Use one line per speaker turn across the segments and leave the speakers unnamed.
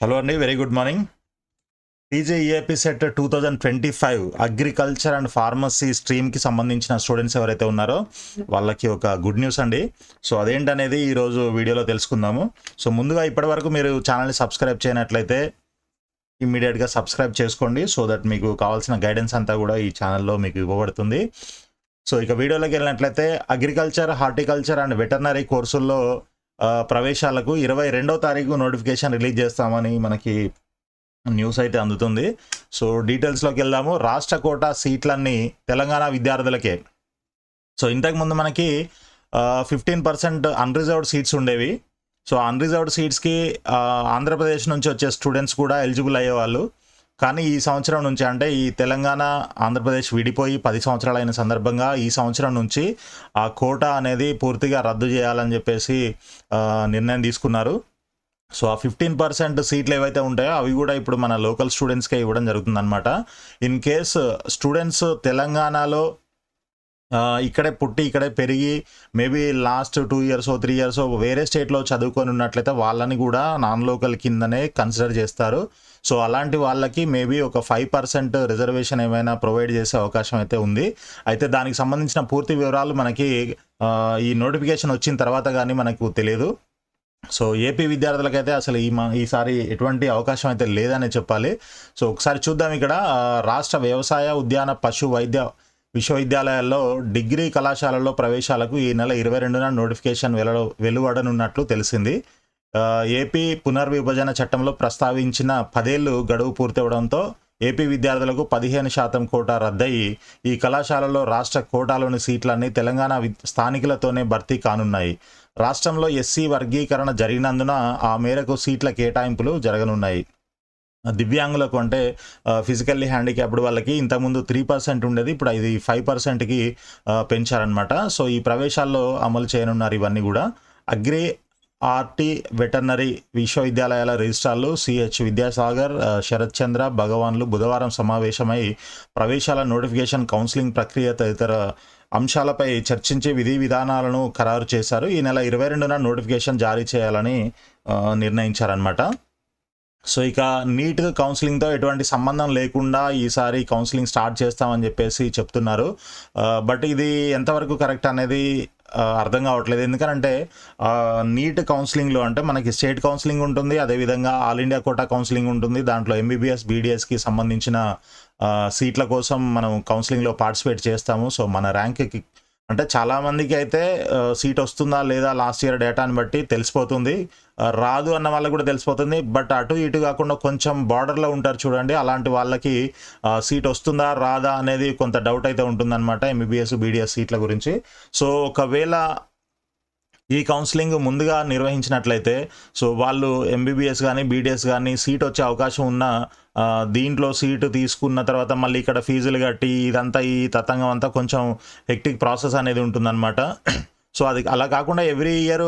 Hello అండి very good morning TGEAP CET two thousand twenty five agriculture and pharmacy స్ట్రీమ్కి సంబంధించిన students ఎవరైతే ఉన్నారో వాళ్ళకి ఒక గుడ్ న్యూస్ అండి. సో అదేంటనేది ఈరోజు వీడియోలో తెలుసుకుందాము. సో ముందుగా ఇప్పటివరకు మీరు ఛానల్ని సబ్స్క్రైబ్ చేయనట్లయితే ఇమ్మీడియట్గా సబ్స్క్రైబ్ చేసుకోండి. సో దట్ మీకు కావాల్సిన గైడెన్స్ అంతా కూడా ఈ ఛానల్లో మీకు ఇవ్వబడుతుంది. సో ఇక వీడియోలోకి వెళ్ళినట్లయితే అగ్రికల్చర్ హార్టికల్చర్ అండ్ వెటర్నరీ కోర్సుల్లో ప్రవేశాలకు ఇరవై రెండో తారీఖు నోటిఫికేషన్ రిలీజ్ చేస్తామని మనకి న్యూస్ అయితే అందుతుంది. సో డీటెయిల్స్లోకి వెళ్దాము. రాష్ట్ర కోటా సీట్లన్నీ తెలంగాణ విద్యార్థులకే. సో ఇంతకుముందు మనకి ఫిఫ్టీన్ పర్సెంట్ అన్రిజర్వ్డ్ సీట్స్ ఉండేవి. సో అన్రిజర్వ్డ్ సీట్స్కి ఆంధ్రప్రదేశ్ నుంచి వచ్చే స్టూడెంట్స్ కూడా ఎలిజిబుల్ అయ్యేవాళ్ళు. కానీ ఈ సంవత్సరం నుంచి అంటే ఈ తెలంగాణ ఆంధ్రప్రదేశ్ విడిపోయి పది సంవత్సరాలైన సందర్భంగా ఈ సంవత్సరం నుంచి ఆ కోటా అనేది పూర్తిగా రద్దు చేయాలని చెప్పేసి నిర్ణయం తీసుకున్నారు. సో ఆ ఫిఫ్టీన్ పర్సెంట్ సీట్లు ఏవైతే ఉంటాయో అవి కూడా ఇప్పుడు మన లోకల్ స్టూడెంట్స్కే ఇవ్వడం జరుగుతుంది అనమాట ఇన్ కేస్ స్టూడెంట్స్ తెలంగాణలో ఇక్కడే పుట్టి ఇక్కడే పెరిగి maybe last two years three years వేరే స్టేట్లో చదువుకొని ఉన్నట్లయితే వాళ్ళని కూడా నాన్ లోకల్ కిందనే కన్సిడర్ చేస్తారు. సో అలాంటి వాళ్ళకి మేబీ ఒక ఫైవ్ పర్సెంట్ రిజర్వేషన్ ఏమైనా ప్రొవైడ్ చేసే అవకాశం అయితే ఉంది. అయితే దానికి సంబంధించిన పూర్తి వివరాలు మనకి ఈ నోటిఫికేషన్ వచ్చిన తర్వాత కానీ మనకు తెలియదు సో ఏపీ విద్యార్థులకైతే అసలు ఈ మా ఈసారి ఎటువంటి అవకాశం అయితే లేదనే చెప్పాలి. సో ఒకసారి చూద్దాం ఇక్కడ. రాష్ట్ర వ్యవసాయ ఉద్యాన పశు వైద్య విశ్వవిద్యాలయాల్లో డిగ్రీ కళాశాలల్లో ప్రవేశాలకు ఈ నెల ఇరవై రెండున నోటిఫికేషన్ వెల వెలువడనున్నట్లు తెలిసింది. ఏపీ పునర్విభజన చట్టంలో ప్రస్తావించిన పదేళ్ళు గడువు పూర్తవడంతో ఏపీ విద్యార్థులకు పదిహేను శాతం కోటా రద్దయి ఈ కళాశాలలో రాష్ట్ర కోటాలోని సీట్లన్నీ తెలంగాణ స్థానికులతోనే భర్తీ కానున్నాయి. రాష్ట్రంలో ఎస్సీ వర్గీకరణ జరిగినందున ఆ మేరకు సీట్ల కేటాయింపులు జరగనున్నాయి. దివ్యాంగులకు అంటే ఫిజికల్లీ హ్యాండిక్యాప్డ్ వాళ్ళకి ఇంతకుముందు త్రీ పర్సెంట్ ఉండేది ఇప్పుడు ఇది ఫైవ్ పర్సెంట్కి పెంచారనమాట సో ఈ ప్రవేశాల్లో అమలు చేయనున్నారు ఇవన్నీ కూడా. అగ్రి ఆర్టీ వెటర్నరీ విశ్వవిద్యాలయాల రిజిస్ట్రార్లు సిహెచ్ విద్యాసాగర్ శరత్ చంద్ర భగవాన్లు బుధవారం సమావేశమై ప్రవేశాల నోటిఫికేషన్ కౌన్సిలింగ్ ప్రక్రియ తదితర అంశాలపై చర్చించి విధి విధానాలను ఖరారు చేశారు. ఈ నెల ఇరవై రెండున నోటిఫికేషన్ జారీ చేయాలని నిర్ణయించారనమాట సో ఇక నీట్ కౌన్సిలింగ్తో ఎటువంటి సంబంధం లేకుండా ఈసారి కౌన్సిలింగ్ స్టార్ట్ చేస్తామని చెప్పేసి చెప్తున్నారు. బట్ ఇది ఎంతవరకు కరెక్ట్ అనేది అర్థం కావట్లేదు. ఎందుకంటే నీట్ కౌన్సిలింగ్లో అంటే మనకి స్టేట్ కౌన్సిలింగ్ ఉంటుంది అదేవిధంగా ఆల్ ఇండియా కోటా కౌన్సిలింగ్ ఉంటుంది. దాంట్లో ఎంబీబీఎస్ బీడీఎస్కి సంబంధించిన సీట్ల కోసం మనం కౌన్సిలింగ్లో పార్టిసిపేట్ చేస్తాము. సో మన ర్యాంక్కి అంటే చాలా మందికి అయితే సీట్ వస్తుందా లేదా లాస్ట్ ఇయర్ డేటాని బట్టి తెలిసిపోతుంది. రాదు అన్న వాళ్ళకి కూడా తెలిసిపోతుంది. బట్ అటు ఇటు కాకుండా కొంచెం బార్డర్లో ఉంటారు చూడండి. అలాంటి వాళ్ళకి సీట్ వస్తుందా రాదా అనేది కొంత డౌట్ అయితే ఉంటుందన్నమాట ఎంబీబీఎస్ బీడీఎస్ సీట్ల గురించి. సో ఒకవేళ ఈ కౌన్సిలింగ్ ముందుగా నిర్వహించినట్లయితే సో వాళ్ళు ఎంబీబీఎస్ కానీ బీడీఎస్ కానీ సీట్ వచ్చే అవకాశం ఉన్న దీంట్లో సీటు తీసుకున్న తర్వాత మళ్ళీ ఇక్కడ ఫీజులు కట్టి ఇదంతా ఈ తతంగం అంతా కొంచెం హెక్టిక్ ప్రాసెస్ అనేది ఉంటుందన్నమాట. సో అది అలా కాకుండా ఎవ్రీ ఇయర్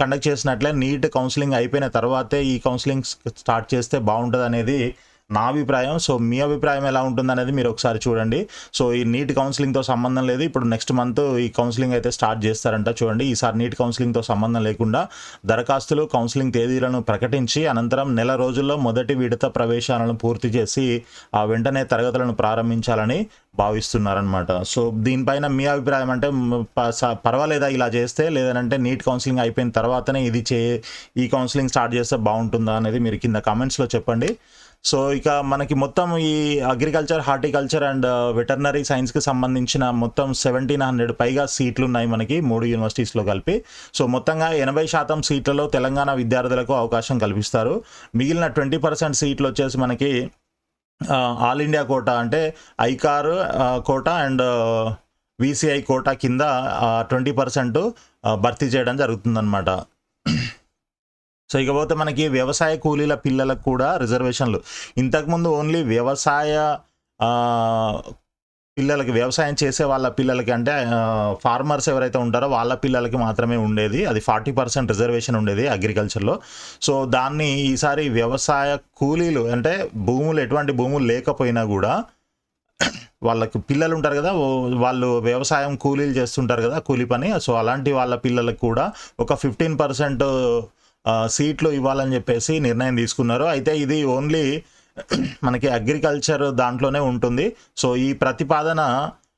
కండక్ట్ చేసినట్లే నీట్ కౌన్సిలింగ్ అయిపోయిన తర్వాతే ఈ కౌన్సిలింగ్ స్టార్ట్ చేస్తే బాగుంటుంది అనేది నా అభిప్రాయం. సో మీ అభిప్రాయం ఎలా ఉంటుంది అనేది మీరు ఒకసారి చూడండి. సో ఈ నీట్ కౌన్సిలింగ్తో సంబంధం లేదు. ఇప్పుడు నెక్స్ట్ మంత్ ఈ కౌన్సిలింగ్ అయితే స్టార్ట్ చేస్తారంట చూడండి. ఈసారి నీట్ కౌన్సిలింగ్తో సంబంధం లేకుండా దరఖాస్తులు కౌన్సిలింగ్ తేదీలను ప్రకటించి అనంతరం నెల రోజుల్లో మొదటి విడత ప్రవేశాలను పూర్తి చేసి ఆ వెంటనే తరగతులను ప్రారంభించాలని భావిస్తున్నారనమాట సో దీనిపైన మీ అభిప్రాయం అంటే ప- పర్వాలేదా ఇలా చేస్తే? లేదంటే నీట్ కౌన్సిలింగ్ అయిపోయిన తర్వాతనే ఇది చే ఈ కౌన్సిలింగ్ స్టార్ట్ చేస్తే బాగుంటుందా అనేది మీరు కింద కామెంట్స్లో చెప్పండి. సో ఇక మనకి మొత్తం ఈ అగ్రికల్చర్ హార్టికల్చర్ అండ్ వెటర్నరీ సైన్స్కి సంబంధించిన మొత్తం సెవెంటీన్ హండ్రెడ్ పైగా సీట్లు ఉన్నాయి మనకి మూడు యూనివర్సిటీస్లో కలిపి. సో మొత్తంగా ఎనభై శాతం సీట్లలో తెలంగాణ విద్యార్థులకు అవకాశం కల్పిస్తారు. మిగిలిన ట్వంటీ పర్సెంట్ సీట్లు వచ్చేసి మనకి ఆల్ ఇండియా కోటా అంటే ICAR quota and uh, VCI quota కింద ట్వంటీ పర్సెంట్ భర్తీ చేయడం జరుగుతుందన్నమాట. సో ఇకపోతే మనకి వ్యవసాయ కూలీల పిల్లలకు కూడా రిజర్వేషన్లు. ఇంతకుముందు ఓన్లీ వ్యవసాయ పిల్లలకి వ్యవసాయం చేసే వాళ్ళ పిల్లలకి అంటే ఫార్మర్స్ ఎవరైతే ఉంటారో వాళ్ళ పిల్లలకి మాత్రమే ఉండేది. అది ఫార్టీ పర్సెంట్ రిజర్వేషన్ ఉండేది అగ్రికల్చర్లో. సో దాన్ని ఈసారి వ్యవసాయ కూలీలు అంటే భూములు ఎటువంటి భూములు లేకపోయినా కూడా వాళ్ళకి పిల్లలు ఉంటారు కదా వాళ్ళు వ్యవసాయం కూలీలు చేస్తుంటారు కదా కూలీ పని. సో అలాంటి వాళ్ళ పిల్లలకు కూడా ఒక ఫిఫ్టీన్ పర్సెంట్ సీట్లు ఇవ్వాలని చెప్పేసి నిర్ణయం తీసుకున్నారు. అయితే ఇది ఓన్లీ మనకి అగ్రికల్చర్ దాంట్లోనే ఉంటుంది. సో ఈ ప్రతిపాదన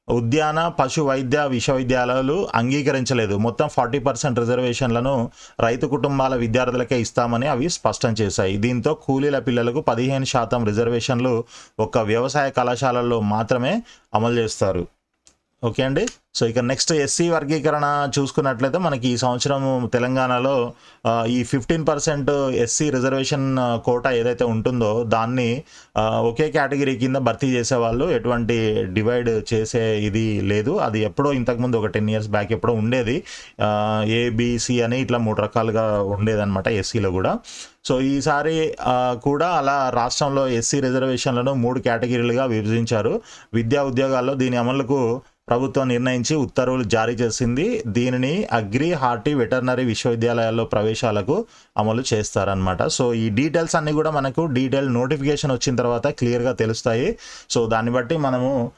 ఉద్యాన పశు వైద్య విశ్వవిద్యాలయాలు అంగీకరించలేదు. మొత్తం ఫార్టీ పర్సెంట్ రిజర్వేషన్లను రైతు కుటుంబాల విద్యార్థులకే ఇస్తామని అవి స్పష్టం చేశాయి. దీంతో కూలీల పిల్లలకు పదిహేను శాతం రిజర్వేషన్లు ఒక వ్యవసాయ కళాశాలల్లో మాత్రమే అమలు చేస్తారు. ఓకే అండి. సో ఇక నెక్స్ట్ ఎస్సీ వర్గీకరణ చూసుకున్నట్లయితే మనకి ఈ సంవత్సరం తెలంగాణలో ఈ fifteen percent SC reservation quota ఏదైతే ఉంటుందో దాన్ని ఒకే కేటగిరీ కింద భర్తీ చేసేవాళ్ళు ఎటువంటి డివైడ్ చేసే ఇది లేదు. అది ఎప్పుడో ఇంతకుముందు ఒక టెన్ ఇయర్స్ బ్యాక్ ఎప్పుడో ఉండేది. ఏబిసి అని ఇట్లా మూడు రకాలుగా ఉండేదన్నమాట ఎస్సీలో కూడా. సో ఈసారి కూడా అలా రాష్ట్రంలో ఎస్సీ రిజర్వేషన్లను మూడు కేటగిరీలుగా విభజించారు. విద్యా ఉద్యోగాల్లో దీని అమలుకు ప్రభుత్వం నిర్ణయించి ఉత్తర్వులు జారీ చేసింది. దీనిని అగ్రి హార్టీ వెటర్నరీ విశ్వవిద్యాలయాల్లో ప్రవేశాలకు అమలు చేస్తారనమాట సో ఈ డీటెయిల్స్ అన్నీ కూడా మనకు డీటెయిల్ నోటిఫికేషన్ వచ్చిన తర్వాత క్లియర్గా తెలుస్తాయి. సో దాన్ని బట్టి మనము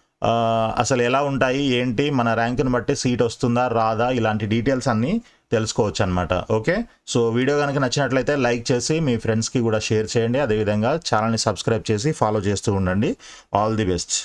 అసలు ఎలా ఉంటాయి ఏంటి మన ర్యాంకుని బట్టి సీట్ వస్తుందా రాదా ఇలాంటి డీటెయిల్స్ అన్నీ తెలుసుకోవచ్చు అనమాట ఓకే? సో వీడియో కనుక నచ్చినట్లయితే లైక్ చేసి మీ ఫ్రెండ్స్కి కూడా షేర్ చేయండి. అదేవిధంగా ఛానల్ని సబ్స్క్రైబ్ చేసి ఫాలో చేస్తూ ఉండండి. All the best.